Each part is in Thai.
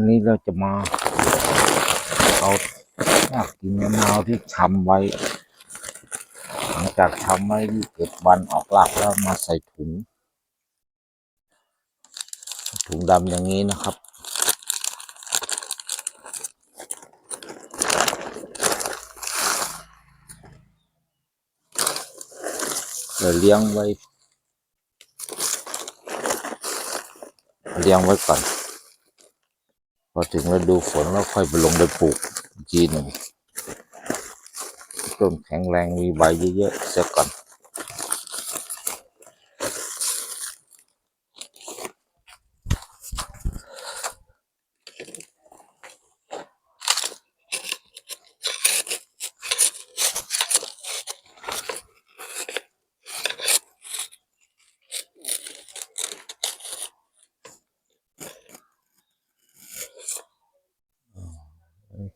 อันนี้เราจะมาเอารากกินมะนาวที่ชำไว้ หลังจากชำไว้ยี่สิบวันออกรากแล้วมาใส่ถุง ถุงดำอย่างนี้นะครับเราเลี้ยงไว้เลี้ยงไว้ก่อน อถึงฤดูฝนแล้วค่อยไปลงไปปลูกอีกทีหนึ่งต้นแข็งแรงมีใบเยอะๆเสียก่อน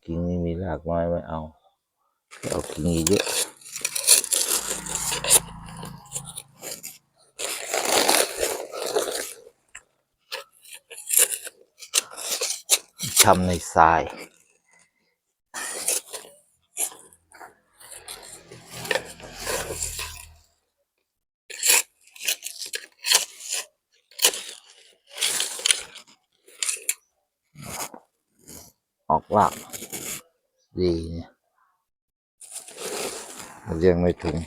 กิ่งนี้มีรากน้อยไม่เอา เอากิ่งเยอะทำในทรายออกราก ดีเนี่ยเรียงไม่ถึง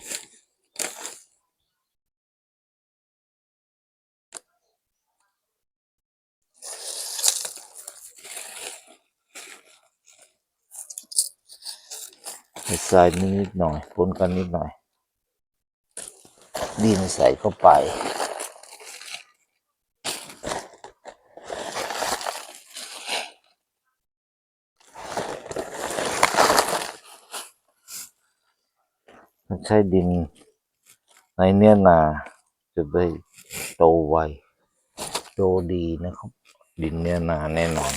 ใส่นิดหน่อยปนกันนิดหน่อยดินใส่เข้าไป ใช้ดิน ในเนื้อนาจะได้โตไวโตดีนะครับ ดินเนื้อนาแน่นอน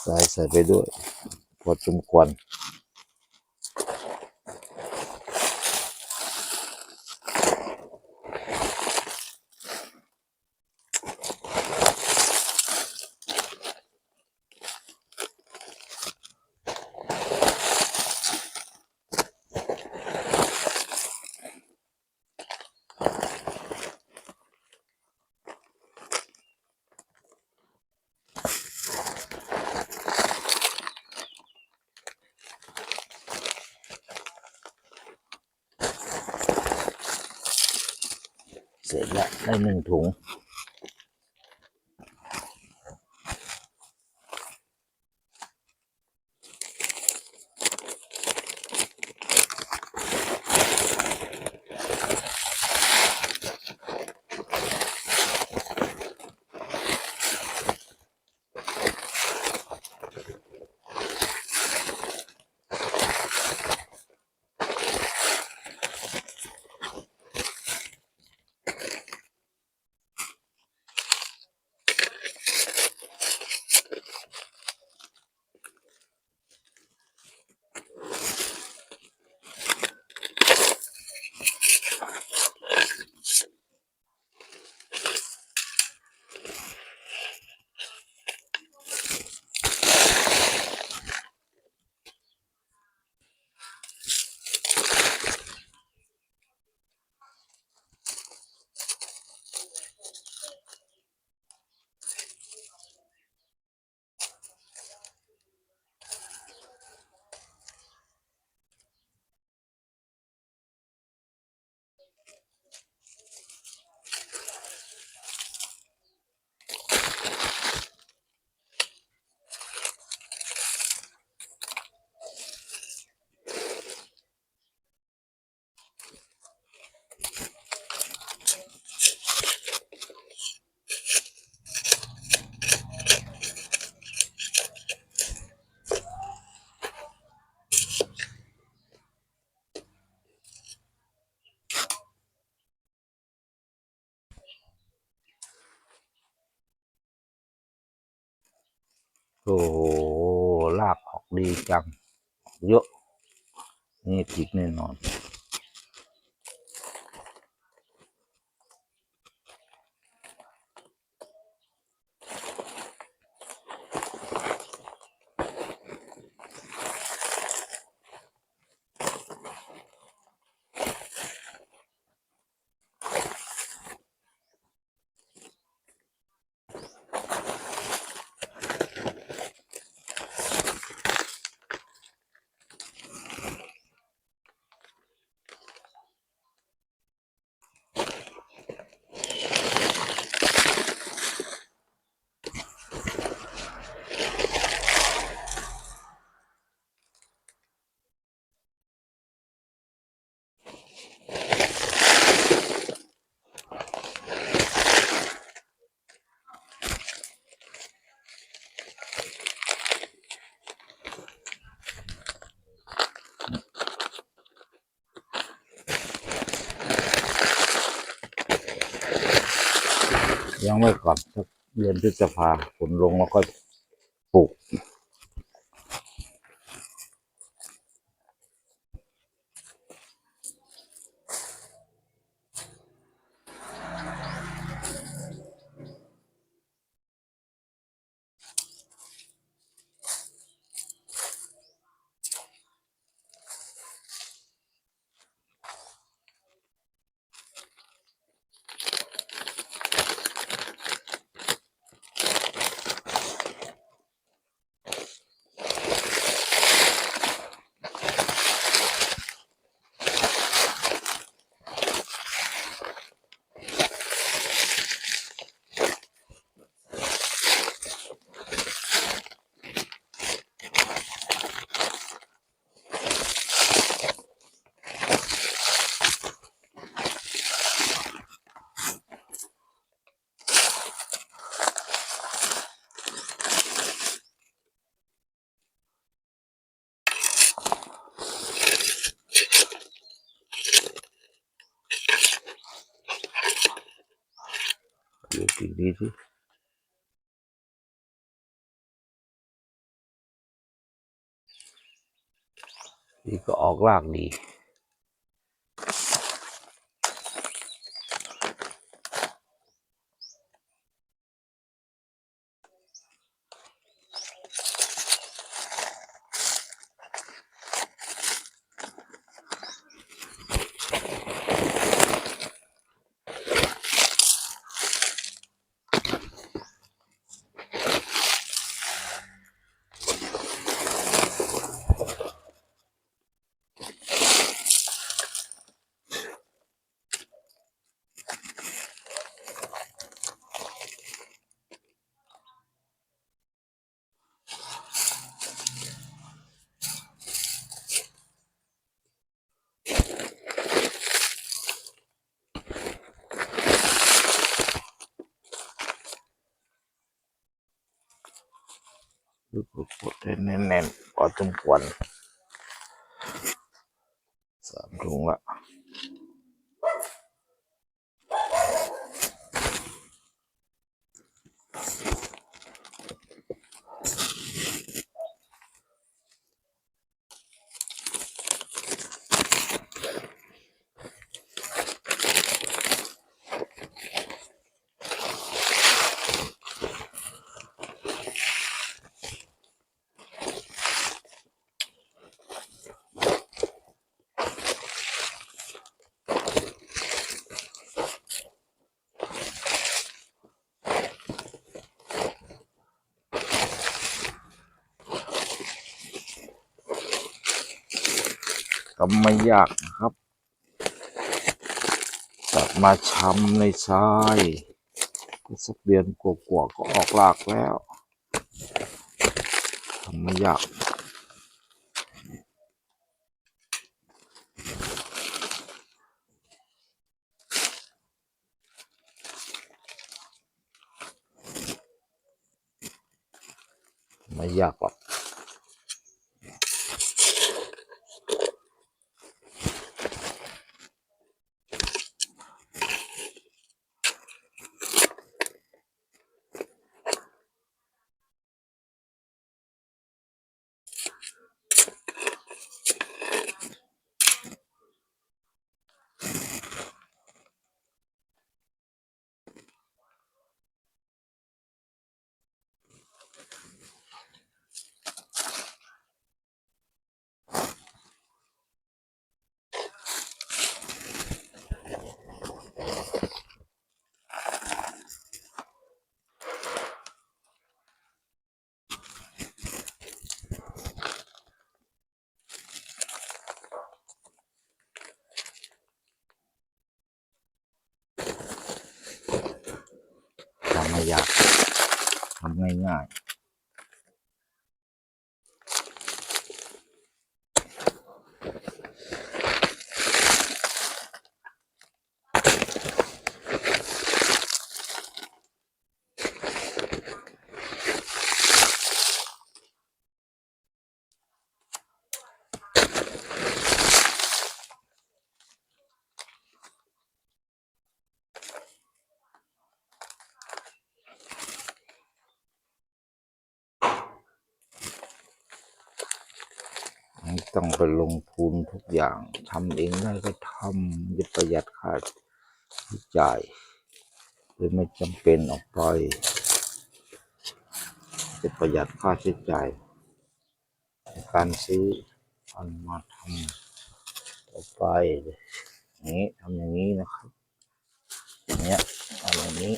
ใส่ใส่ไปด้วยพอสมควร เสร็จแล้วได้หนึ่งถุง โอ้โหลากออกดีจัง เยอะ นี่จิกแน่นอน ยังไม่ก่อนสักเดือนพฤษภาฝนลงแล้วก็ปลูก ดูดีดีสินี่ก็ออกลากดี ลูกดให้แน่นๆพอจมควรสามถุงละ ก็ไม่ยากนะครับตัดมาช้ำในทรายสักเดือนกว่าๆก็ออกรากแล้วทำไม่ยากไม่ยากหรอก อยากทำง่าย ต้องไปลงทุนทุกอย่างทำเองได้ก็ทำจะประหยัดค่าใช้จ่ายหรือไม่จำเป็นออกไป จะประหยัดค่าใช้จ่ายในการซื้อเอามาทำต่อไปอย่างนี้ทำอย่างนี้นะครับอย่างเงี้ยทำอย่างนี้